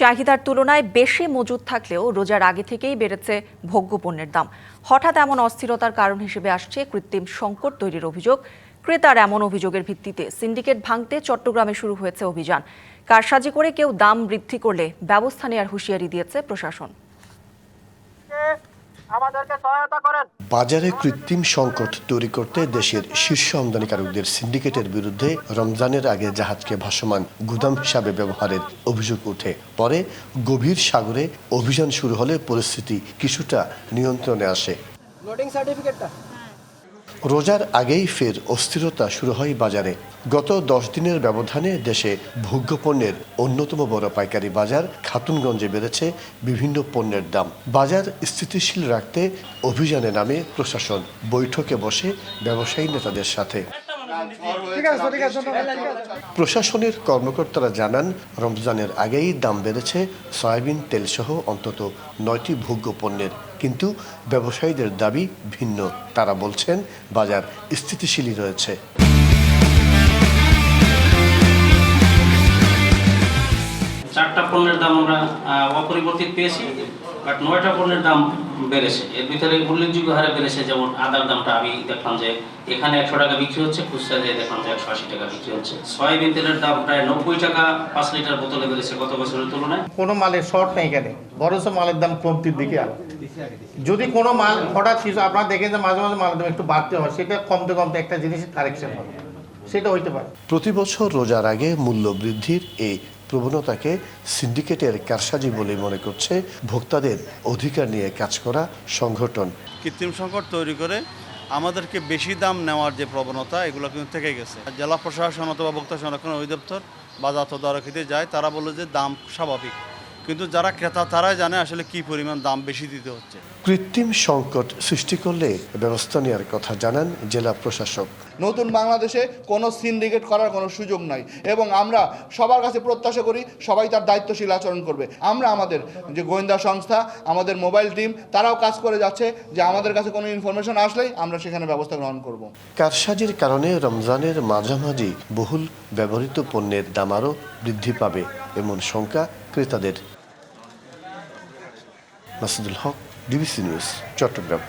চাহিদার তুলনায় বেশি মজুদ থাকলেও রোজার আগে থেকেই বেড়েছে ভোগ্য পণ্যের দাম। হঠাৎ এমন অস্থিরতার কারণ হিসেবে আসছে কৃত্রিম সংকট তৈরির অভিযোগ। ক্রেতার এমন অভিযোগের ভিত্তিতে সিন্ডিকেট ভাঙতে চট্টগ্রামে শুরু হয়েছে অভিযান। কারসাজি করে কেউ দাম বৃদ্ধি করলে ব্যবস্থা নেওয়ার হুঁশিয়ারি দিয়েছে প্রশাসন। বাজারে কৃত্রিম সংকট তৈরি করতে দেশের শীর্ষ আমদানিকারকদের সিন্ডিকেটের বিরুদ্ধে রমজানের আগে জাহাজকে ভাসমান গুদাম হিসাবে ব্যবহারের অভিযোগ ওঠে। পরে গভীর সাগরে অভিযান শুরু হলে পরিস্থিতি কিছুটা নিয়ন্ত্রণে আসে। লোডিং সার্টিফিকেটটা রোজার আগেই ফের অস্থিরতা শুরু হয় বাজারে। গত দশ দিনের ব্যবধানে দেশে ভোগ্যপণ্যের অন্যতম বড় পাইকারি বাজার খাতুনগঞ্জে বেড়েছে বিভিন্ন পণ্যের দাম। বাজার স্থিতিশীল রাখতে অভিযানে নামে প্রশাসন। বৈঠকে বসে ব্যবসায়ী নেতাদের সাথে। প্রশাসনের কর্মকর্তারা জানান রমজানের আগেই দাম বেড়েছে সয়াবিন তেলসহ অন্তত নয়টি ভোগ্য পণ্যের। কিন্তু ব্যবসায়ীদের দাবি ভিন্ন। তারা বলছেন বাজার স্থিতিশীলই রয়েছে। চারটা পণ্যের দাম আমরা অপরিবর্তিত পেয়েছি। বাট নয়টা পণ্যের দাম বেড়েছে। এর ভিতরে উল্লেখযোগ্য হারে বেড়েছে যেমন আদার দামটা আমি দেখলাম যে এখানে একশো টাকা বিক্রি হচ্ছে খুচরা দিয়ে দেখলাম যে একশো আশি টাকা বিক্রি হচ্ছে। সয়াবিন তেলের দাম প্রায় নব্বই টাকা পাঁচ লিটার বোতলে বেড়েছে গত বছরের তুলনায়। কোনো মালের শর্ট নেই এখানে বরঞ্চ মালের দাম কমতির দিকে আলো যদি কোনো মাল হঠাৎ কিছু আপনারা দেখেন যে মাঝে মাঝে মালের দাম একটু বাড়তে হয় সেটা কমতে কমতে একটা জিনিসের কারেকশন হবে সেটা হইতে পারে। প্রতি বছর রোজার আগে মূল্য বৃদ্ধির এই প্রবণতাকে সিন্ডিকেটের কারসাজি বলে মনে করছে ভোক্তাদের অধিকার নিয়ে কাজ করা সংগঠন। কৃত্রিম সংকট তৈরি করে আমাদেরকে বেশি দাম নেওয়ার যে প্রবণতা, এগুলো কিন্তু থেকে গেছে। জেলা প্রশাসন অথবা ভোক্তা সংরক্ষণ অধিদপ্তর বাজার তদারকিতে যায়, তারা বলে যে দাম স্বাভাবিক। কিন্তু যারা ক্রেতা তারাই জানে আসলে কি পরিমাণ দাম বেশি দিতে হচ্ছে। কৃত্রিম সংকট সৃষ্টি করলে ব্যবস্থা নেওয়ার কথা জানান জেলা প্রশাসক। নতুন বাংলাদেশে কোনো সিন্ডিকেট করার কোনো সুযোগ নাই এবং আমরা সবার কাছে প্রত্যাশা করি সবাই তার দায়িত্বশীল আচরণ করবে। আমরা আমাদের যে গোয়েন্দা সংস্থা আমাদের মোবাইল টিম তারাও কাজ করে যাচ্ছে যে আমাদের কাছে কোনো ইনফরমেশন আসলেই আমরা সেখানে ব্যবস্থা গ্রহণ করব। কারসাজির কারণে রমজানের মাঝামাঝি বহুল ব্যবহৃত পণ্যের দাম আরও বৃদ্ধি পাবে এমন শঙ্কা ক্রেতাদের। Nasıdül Hak, Divisinius, Çatırgam.